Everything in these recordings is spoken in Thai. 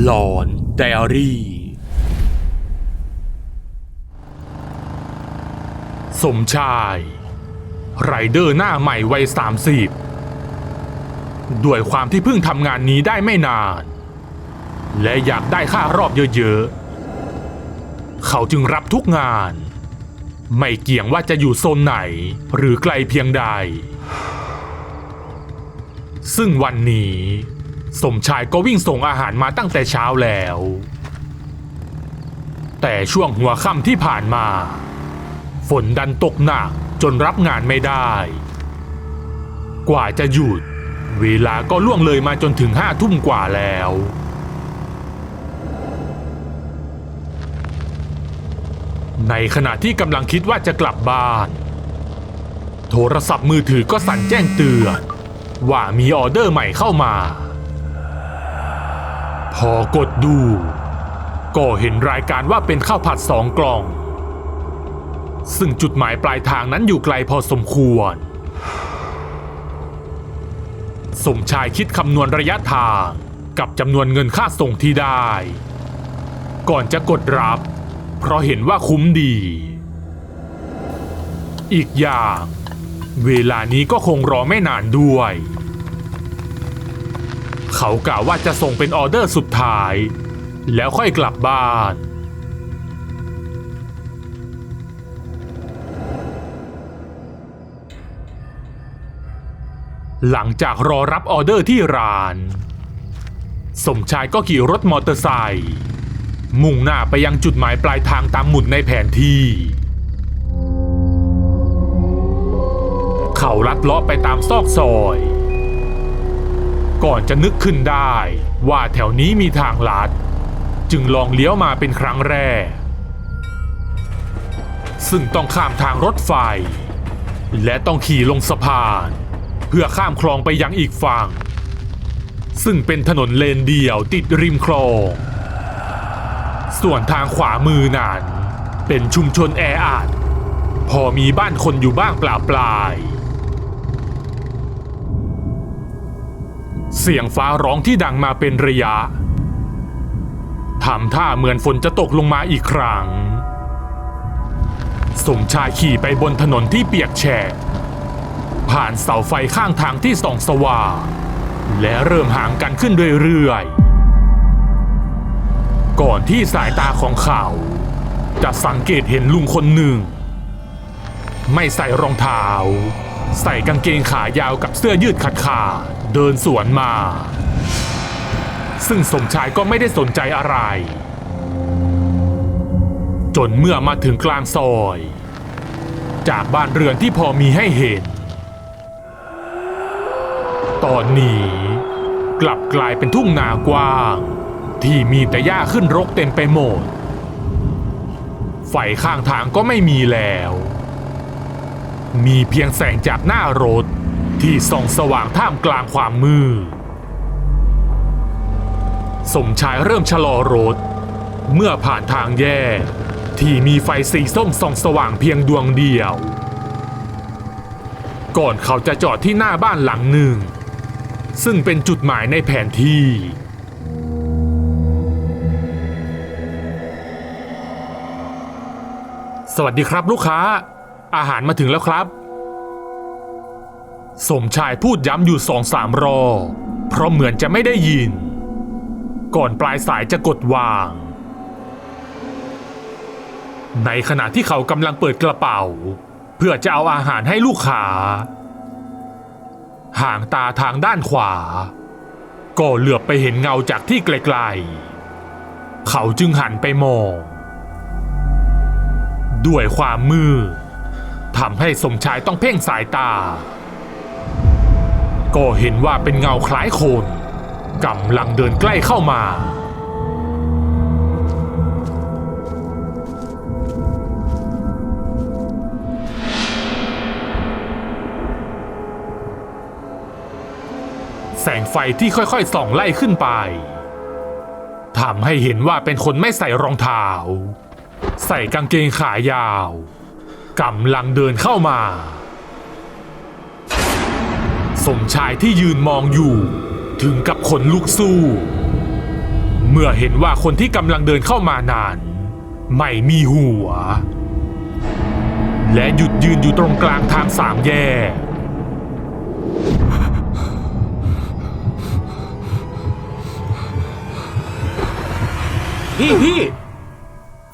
หลอนไดอารี่ สมชาย ไรเดอร์หน้าใหม่วัย30ด้วยความที่เพิ่งทำงานนี้ได้ไม่นาน และอยากได้ค่ารอบเยอะๆ เขาจึงรับทุกงาน ไม่เกี่ยงว่าจะอยู่โซนไหนหรือไกลเพียงใด ซึ่งวันนี้ สมชายก็วิ่งส่งอาหารมาตั้งแต่เช้าแล้ว แต่ช่วงหัวค่ำที่ผ่านมา ฝนดันตกหนักจนรับงานไม่ได้ กว่าจะหยุด เวลาก็ล่วงเลยมาจนถึงห้าทุ่มกว่าแล้วในขณะที่กำลังคิดว่าจะกลับบ้าน โทรศัพท์มือถือก็สั่นแจ้งเตือน ว่ามีออเดอร์ใหม่เข้ามา พอกดดู ก็เห็นรายการว่าเป็นข้าวผัดสองกล่อง ซึ่งจุดหมายปลายทางนั้นอยู่ไกลพอสมควร สมชายคิดคำนวณระยะทางกับจำนวนเงินค่าส่งที่ได้ ก่อนจะกดรับ เพราะเห็นว่าคุ้มดี อีกอย่าง เวลานี้ก็คงรอไม่นานด้วย เขากล่าวว่าจะส่งเป็นออเดอร์สุดท้าย แล้วค่อยกลับบ้าน หลังจากรอรับออเดอร์ที่ร้าน สมชายก็ขี่รถมอเตอร์ไซค์มุ่งหน้าไปยังจุดหมายปลายทางตามหมุดในแผนที่ เขาลัดเลาะไปตามซอกซอย ก่อนจะนึกขึ้นได้ ว่าแถวนี้มีทางลัด จึงลองเลี้ยวมาเป็นครั้งแรก ซึ่งต้องข้ามทางรถไฟ และต้องขี่ลงสะพาน เพื่อข้ามคลองไปยังอีกฝั่ง ซึ่งเป็นถนนเลนเดียวติดริมคลอง ส่วนทางขวามือนั้นเป็นชุมชนแออัดพอมีบ้านคนอยู่บ้างปลาปลาย เสียงฟ้าร้องที่ดังมาเป็นระยะทำท่าเหมือนฝนจะตกลงมาอีกครั้ง สมชายขี่ไปบนถนนที่เปียกแฉะผ่านเสาไฟข้างทางที่ส่องสว่างและเริ่มห่างกันขึ้นเรื่อยๆ ก่อนที่สายตาของเขาจะสังเกตเห็นลุงคนหนึ่ง ไม่ใส่รองเท้า ใส่กางเกงขายาวกับเสื้อยืดขาดขาด เดินสวนมา ซึ่งสมชายก็ไม่ได้สนใจอะไร จนเมื่อมาถึงกลางซอย จากบ้านเรือนที่พอมีให้เห็น ตอนนี้กลับกลายเป็นทุ่งนากว้าง ที่มีแต่หญ้าขึ้นรกเต็มไปหมดไฟข้างทางก็ไม่มีแล้ว มีเพียงแสงจากหน้ารถ ที่ส่องสว่างท่ามกลางความมืดสมชายเริ่มชะลอรถ เมื่อผ่านทางแยก ที่มีไฟสีส้มส่องสว่างเพียงดวงเดียว ก่อนเขาจะจอดที่หน้าบ้านหลังหนึ่ง ซึ่งเป็นจุดหมายในแผนที่ สวัสดีครับลูกค้า อาหารมาถึงแล้วครับ สมชายพูดย้ำอยู่สองสามรอบเพราะเหมือนจะไม่ได้ยิน ก่อนปลายสายจะกดวาง ในขณะที่เขากำลังเปิดกระเป๋า เพื่อจะเอาอาหารให้ลูกค้าห่างตาทางด้านขวา ก็เหลือบไปเห็นเงาจากที่ไกลๆ เขาจึงหันไปมอง ด้วยความมืดทำให้สมชายต้องเพ่งสายตา ก็เห็นว่าเป็นเงาคล้ายโคนกำลังเดินใกล้เข้ามา แสงไฟที่ค่อยๆส่องไล่ขึ้นไปทำให้เห็นว่าเป็นคนไม่ใส่รองเท้า ใส่กางเกงขายาวกำลังเดินเข้ามา สมชายที่ยืนมองอยู่ ถึงกับขนลุกสู้ เมื่อเห็นว่าคนที่กำลังเดินเข้ามานาน ไม่มีหัว และหยุดยืนอยู่ตรงกลางทางสามแยกพี่พี่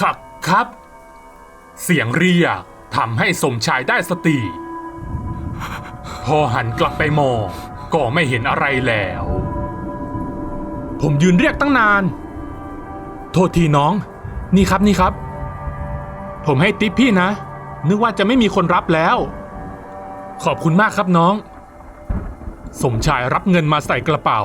ครับครับ เสียงเรียกทำให้สมชายได้สติ พอหันกลับไปมองก็ไม่เห็นอะไรแล้ว ผมยืนเรียกตั้งนาน โทษทีน้อง นี่ครับนี่ครับ ผมให้ติปพี่นะ นึกว่าจะไม่มีคนรับแล้ว ขอบคุณมากครับน้อง สมชายรับเงินมาใส่กระเป๋า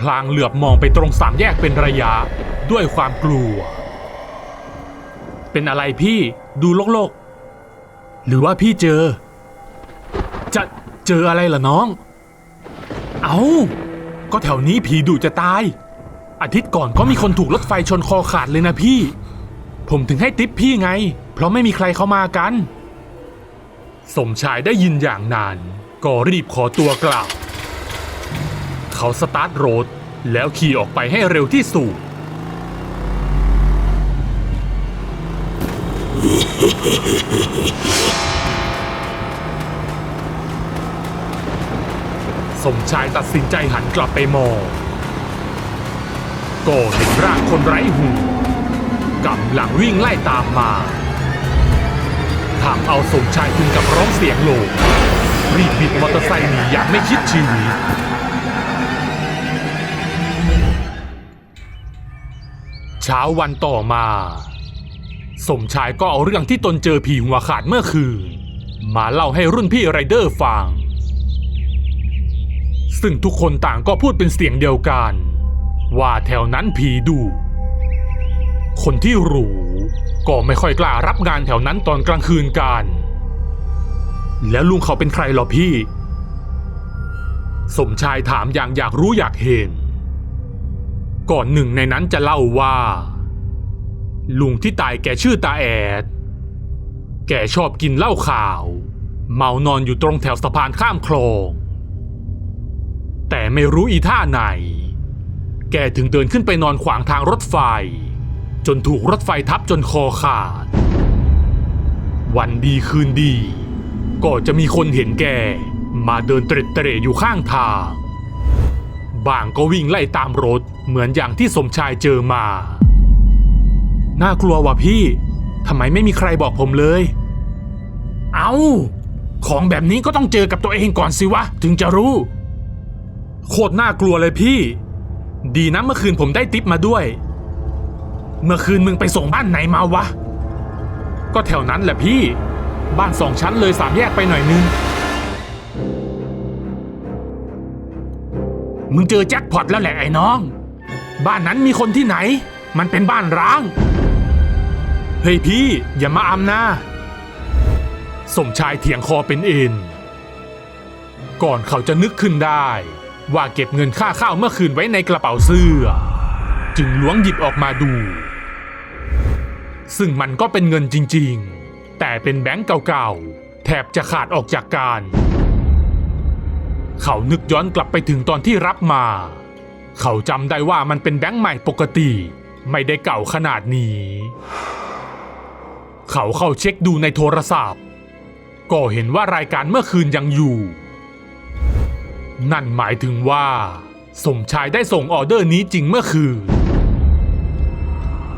พลางเหลือบมองไปตรงสามแยกเป็นระยะ ด้วยความกลัว เป็นอะไรพี่ดูโลกๆหรือว่าพี่เจอ จะเจออะไรล่ะน้อง เอา้า ก็แถวนี้ผีดุจะตาย อาทิตย์ก่อนก็มีคนถูกรถไฟชนคอขาดเลยนะพี่ ผมถึงให้ติปพี่ไง เพราะไม่มีใครเข้ามากัน สมชายได้ยินอย่างนั้นก็รีบขอตัวกลับ เขาสตาร์ทรถแล้วขี่ออกไปให้เร็วที่สุด สมชายตัดสินใจหันกลับไปมองก็เห็นร่างคนไร้หูกำลังวิ่งไล่ตามมาทำเอาสมชายถึงกับร้องเสียงโลงรีบบิดมอเตอร์ไซค์หนีอย่างไม่คิดชีวิตเช้าวันต่อมา สมชายก็เอาเรื่องที่ตนเจอผีหัวขาดเมื่อคืน มาเล่าให้รุ่นพี่ไรเดอร์ฟัง ซึ่งทุกคนต่างก็พูดเป็นเสียงเดียวกัน ว่าแถวนั้นผีดุคนที่รู้ก็ไม่ค่อยกล้ารับงานแถวนั้นตอนกลางคืนกัน แล้วลุงเขาเป็นใครหรอพี่ สมชายถามอย่างอยากรู้อยากเห็น ก่อนหนึ่งในนั้นจะเล่าว่า ลุงที่ตายแกชื่อตาแอด แกชอบกินเหล้าขาว เมานอนอยู่ตรงแถวสะพานข้ามคลอง ไม่รู้อีท่าไหน แกถึงเดินขึ้นไปนอนขวางทางรถไฟ จนถูกรถไฟทับจนคอขาด วันดีคืนดี ก็จะมีคนเห็นแก มาเดินเตร็ดเตร่อยู่ข้างทางบางก็วิ่งไล่ตามรถเหมือนอย่างที่สมชายเจอมา น่ากลัวว่ะพี่ ทำไมไม่มีใครบอกผมเลย เอาของแบบนี้ก็ต้องเจอกับตัวเองก่อนสิวะ ถึงจะรู้ โคตรน่ากลัวเลยพี่ ดีนะเมื่อคืนผมได้ติปมาด้วย เมื่อคืนมึงไปส่งบ้านไหนมาวะ ก็แถวนั้นแหละพี่ บ้านสองชั้นเลยสามแยกไปหน่อยนึง มึงเจอแจ็คพอตแล้วแหละไอ้น้อง บ้านนั้นมีคนที่ไหน มันเป็นบ้านร้าง เฮ้ยพี่ อย่ามาอำนะสมชายเถียงคอเป็นเอ็น ก่อนเขาจะนึกขึ้นได้ ว่าเก็บเงินค่าข้าวเมื่อคืนไว้ในกระเป๋าเสื้อ จึงล้วงหยิบออกมาดู ซึ่งมันก็เป็นเงินจริงๆ แต่เป็นแบงก์เก่าๆ แทบจะขาดออกจากการ เขานึกย้อนกลับไปถึงตอนที่รับมา เขาจำได้ว่ามันเป็นแบงค์ใหม่ปกติ ไม่ได้เก่าขนาดนี้ เขาเข้าเช็คดูในโทรศัพท์ ก็เห็นว่ารายการเมื่อคืนยังอยู่ นั่นหมายถึงว่า สมชายได้ส่งออเดอร์นี้จริงเมื่อคืน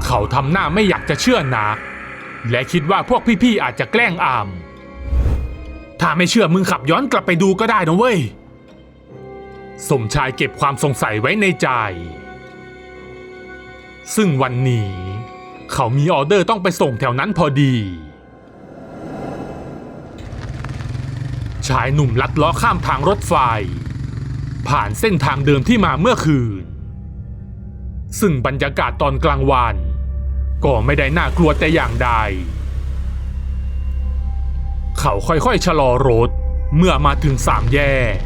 เขาทำหน้าไม่อยากจะเชื่อนักและคิดว่าพวกพี่ๆอาจจะแกล้งอาม ถ้าไม่เชื่อมึงขับย้อนกลับไปดูก็ได้นะเว้ย สมชายเก็บความสงสัยไว้ในใจ ซึ่งวันนี้ เขามีออเดอร์ต้องไปส่งแถวนั้นพอดีชายหนุ่มลัดล้อข้ามทางรถไฟ ผ่านเส้นทางเดิมที่มาเมื่อคืน ซึ่งบรรยากาศตอนกลางวัน ก็ไม่ได้น่ากลัวแต่อย่างใด เขาค่อยๆชะลอรถเมื่อมาถึงสามแยก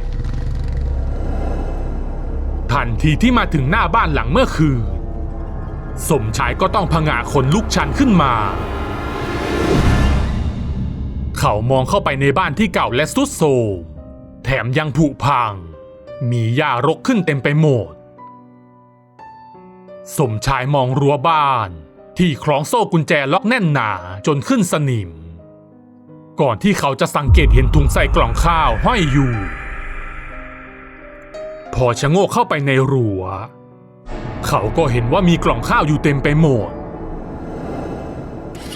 ทันทีที่มาถึงหน้าบ้านหลังเมื่อคืน สมชายก็ต้องผงาขนลุกชันขึ้นมา เขามองเข้าไปในบ้านที่เก่าและสุดโทรมแถมยังผุพัง มีหญ้ารกขึ้นเต็มไปหมด สมชายมองรั้วบ้าน ที่คล้องโซ่กุญแจล็อกแน่นหนาจนขึ้นสนิม ก่อนที่เขาจะสังเกตเห็นถุงใส่กล่องข้าวห้อยอยู่ พอชะโงกเข้าไปในรั้ว เขาก็เห็นว่ามีกล่องข้าวอยู่เต็มไปหมด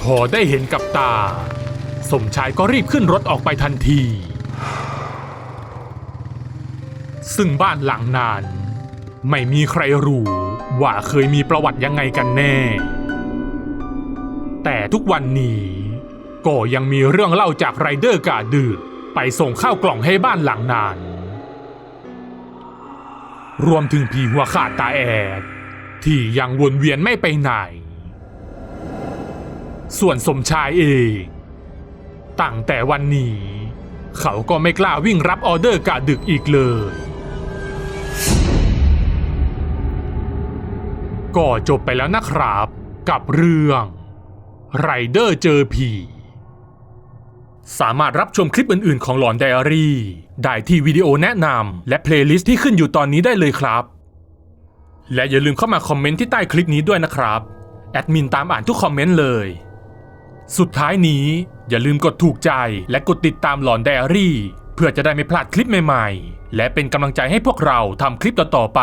พอได้เห็นกับตา สมชายก็รีบขึ้นรถออกไปทันที ซึ่งบ้านหลังนั้นไม่มีใครรู้ว่าเคยมีประวัติยังไงกันแน่ แต่ทุกวันนี้ก็ยังมีเรื่องเล่าจากไรเดอร์กาดือไปส่งข้าวกล่องให้บ้านหลังนั้นรวมถึงผีหัวขาดตาแอดที่ยังวนเวียนไม่ไปไหน ส่วนสมชายเองตั้งแต่วันนี้ เขาก็ไม่กล้าวิ่งรับออเดอร์กะดึกอีกเลย ก็จบไปแล้วนะครับ กับเรื่องไรเดอร์เจอผีสามารถรับชมคลิปอื่นๆของหลอนไดอารี่ ได้ที่วิดีโอแนะนำและเพลย์ลิสต์ที่ขึ้นอยู่ตอนนี้ได้เลยครับ และอย่าลืมเข้ามาคอมเมนต์ที่ใต้คลิปนี้ด้วยนะครับ แอดมินตามอ่านทุกคอมเมนต์เลย สุดท้ายนี้อย่าลืมกดถูกใจและกดติดตามหลอนไดอารี่ เพื่อจะได้ไม่พลาดคลิปใหม่ๆ และเป็นกำลังใจให้พวกเราทำคลิปต่อๆไป